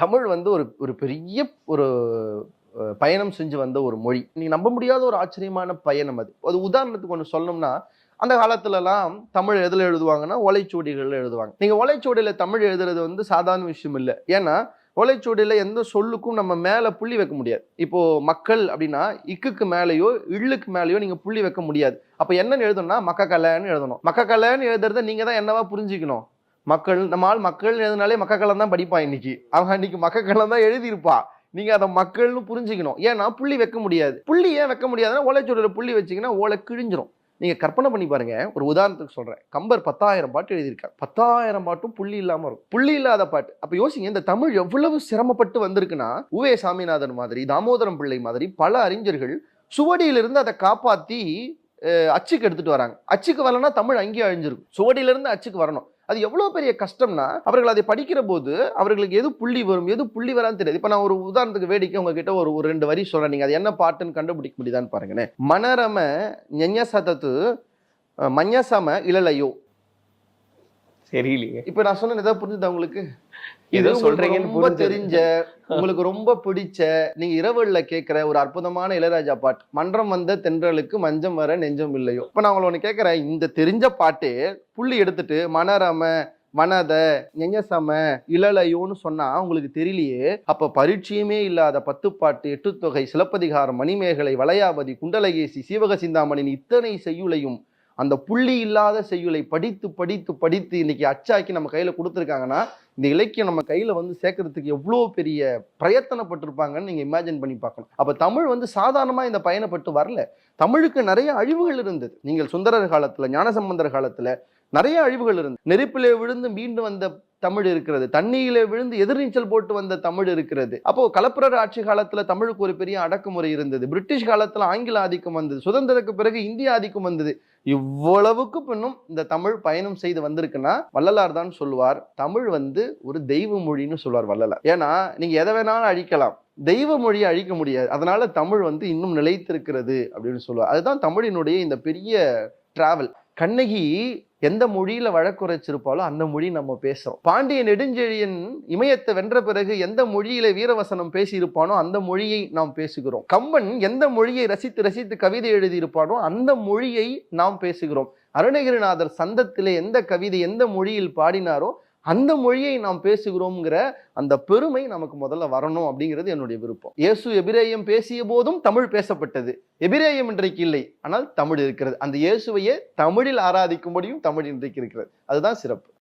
தமிழ் வந்து ஒரு ஒரு பெரிய ஒரு பயணம் செஞ்சு வந்த ஒரு மொழி. நீங்கள் நம்ப முடியாத ஒரு ஆச்சரியமான பயணம் அது. அது உதாரணத்துக்கு ஒன்று சொல்லணும்னா அந்த காலத்துலலாம் தமிழ் எதில் எழுதுவாங்கன்னா ஒலைச்சுவடிகளில் எழுதுவாங்க. நீங்கள் ஒலைச்சுவடியில் தமிழ் எழுதுறது வந்து சாதாரண விஷயம் இல்லை. ஏன்னா ஒலைச்சுவடியில் எந்த சொல்லுக்கும் நம்ம மேலே புள்ளி வைக்க முடியாது. இப்போது மக்கள் அப்படின்னா இக்குக்கு மேலேயோ இள்ளுக்கு மேலேயோ நீங்கள் புள்ளி வைக்க முடியாது. அப்போ என்னன்னு எழுதணும்னா மக்கக்கலைன்னு எழுதணும். மக்கக்கலைன்னு எழுதுறத நீங்கள் தான் என்னவா புரிஞ்சுக்கணும்? மக்கள் நம்ம ஆள் மக்கள் எழுதினாலே மக்கக்கலம் தான் படிப்பான் இன்னைக்கு. அவன் இன்னைக்கு மக்கக்கலம் தான் எழுதியிருப்பா. நீங்க அதை மக்கள்னு புரிஞ்சுக்கணும். ஏன்னா புள்ளி வைக்க முடியாது. புள்ளி ஏன் வைக்க முடியாதுன்னா ஓலைச்சுவடியில புள்ளி வச்சிங்கன்னா ஓலை கிழிஞ்சிரும். நீங்க கற்பனை பண்ணி பாருங்க. ஒரு உதாரணத்துக்கு சொல்றேன். கம்பர் பத்தாயிரம் பாட்டு எழுதியிருக்காரு. பத்தாயிரம் பாட்டும் புள்ளி இல்லாம இருக்கும் புள்ளி இல்லாத பாட்டு. அப்ப யோசிங்க இந்த தமிழ் எவ்வளவு சிரமப்பட்டு வந்திருக்குன்னா உவே சாமிநாதன் மாதிரி தாமோதரம் பிள்ளை மாதிரி பல அறிஞர்கள் சுவடியிலிருந்து அதை காப்பாத்தி அச்சுக்கு எடுத்துட்டு வராங்க. அச்சுக்கு வரலன்னா தமிழ் அங்கேயே அழிஞ்சிருக்கும். சுவடியிலிருந்து அச்சுக்கு வரணும். அது எவ்வளோ பெரிய கஷ்டம்னா அவர்கள் அதை படிக்கிற போது அவர்களுக்கு எது புள்ளி வரும் எது புள்ளி வரான்னு தெரியாது. இப்போ நான் ஒரு உதாரணத்துக்கு வேடிக்கை உங்ககிட்ட ஒரு ஒரு ரெண்டு வரி சொல்கிறேன் நீங்கள் அது என்ன பாட்டுன்னு கண்டுபிடிக்க முடியுதான்னு பாருங்கண்ணே மனரம ஞஞசதத்து அஹ், மஞ்சசம இளலையோ. சரியில்லைங்க இப்ப நான் சொன்னது ஏதாவது புரிஞ்சுதா உங்களுக்கு? ஏதோ இது சொல்றீங்கன்னு ரொம்ப. தெரிஞ்ச உங்களுக்கு ரொம்ப பிடிச்ச நீங்க இரவுல கேட்கிற ஒரு அற்புதமான இளையராஜா பாட்டு. மன்றம் வந்த தென்றலுக்கு மஞ்சம் வர நெஞ்சம் இல்லையோ. இப்ப நான் உங்களை ஒண்ணு கேட்கிறேன் இந்த தெரிஞ்ச பாட்டு புள்ளி எடுத்துட்டு மனரம வனத நெஞ்சசம இளலையோன்னு சொன்னா உங்களுக்கு தெரியலையே. அப்ப பரிச்சயமே இல்லாத பத்துப்பாட்டு எட்டுத்தொகை சிலப்பதிகாரம் மணிமேகலை வளையாபதி குண்டலகேசி சீவக சிந்தாமணின் இத்தனை செய்யுளையும் அந்த புள்ளி இல்லாத செய்யுளை படித்து படித்து படித்து இன்னைக்கு அச்சாக்கி நம்ம கையில் கொடுத்துருக்காங்கன்னா இந்த இலக்கியம் நம்ம கையில் வந்து சேர்க்கறதுக்கு எவ்வளோ பெரிய பிரயத்தனப்பட்டிருப்பாங்கன்னு நீங்கள் இமேஜின் பண்ணி பார்க்கணும். அப்போ தமிழ் வந்து சாதாரணமாக இந்த பயணப்பட்டு வரல. தமிழுக்கு நிறைய அழிவுகள் இருந்தது. நீங்கள் சுந்தரர் காலத்தில் ஞானசம்பந்தர் காலத்தில் நிறைய அழிவுகள் இருந்தது. நெருப்பிலே விழுந்து மீண்டு வந்த தமிழ் இருக்கிறது. தண்ணியிலே விழுந்து எதிர்நீச்சல் போட்டு வந்த தமிழ் இருக்கிறது. அப்போ கலப்புரர் ஆட்சி காலத்துல தமிழுக்கு ஒரு பெரிய அடக்குமுறை இருந்தது. பிரிட்டிஷ் காலத்துல ஆங்கில ஆதிக்கம் வந்தது. சுதந்திரத்துக்கு பிறகு இந்திய ஆதிக்கம் வந்தது. இவ்வளவுக்கு பின்னும் இந்த தமிழ் பயணம் செய்து வந்திருக்குன்னா வள்ளலார் தான் சொல்லுவார் தமிழ் வந்து ஒரு தெய்வ மொழின்னு சொல்லுவார் வள்ளலார். ஏன்னா நீங்க எதை வேணாலும் அழிக்கலாம். தெய்வ மொழியை அழிக்க முடியாது. அதனால தமிழ் வந்து இன்னும் நிலைத்திருக்கிறது அப்படின்னு சொல்லுவார். அதுதான் தமிழினுடைய இந்த பெரிய டிராவல் கண்ணகி எந்த மொழியில வழக்குரைச்சிருப்பாலோ அந்த மொழி நம்ம பேசுறோம். பாண்டிய நெடுஞ்செழியன் இமயத்தை வென்ற பிறகு எந்த மொழியில வீரவசனம் பேசியிருப்பானோ அந்த மொழியை நாம் பேசுகிறோம். கம்பன் எந்த மொழியை ரசித்து ரசித்து கவிதை எழுதியிருப்பானோ அந்த மொழியை நாம் பேசுகிறோம். அருணகிரிநாதர் சந்தத்திலே எந்த கவிதை எந்த மொழியில் பாடினாரோ அந்த மொழியை நாம் பேசுகிறோம்ங்கிற அந்த பெருமை நமக்கு முதல்ல வரணும் அப்படிங்கிறது என்னுடைய விருப்பம். இயேசு எபிரேயம் பேசிய போதும் தமிழ் பேசப்பட்டது. எபிரேயம் இன்றைக்கு இல்லை. ஆனால் தமிழ் இருக்கிறது. அந்த இயேசுவையே தமிழில் ஆராதிக்கும்படியும் தமிழ் இன்றைக்கு இருக்கிறது. அதுதான் சிறப்பு.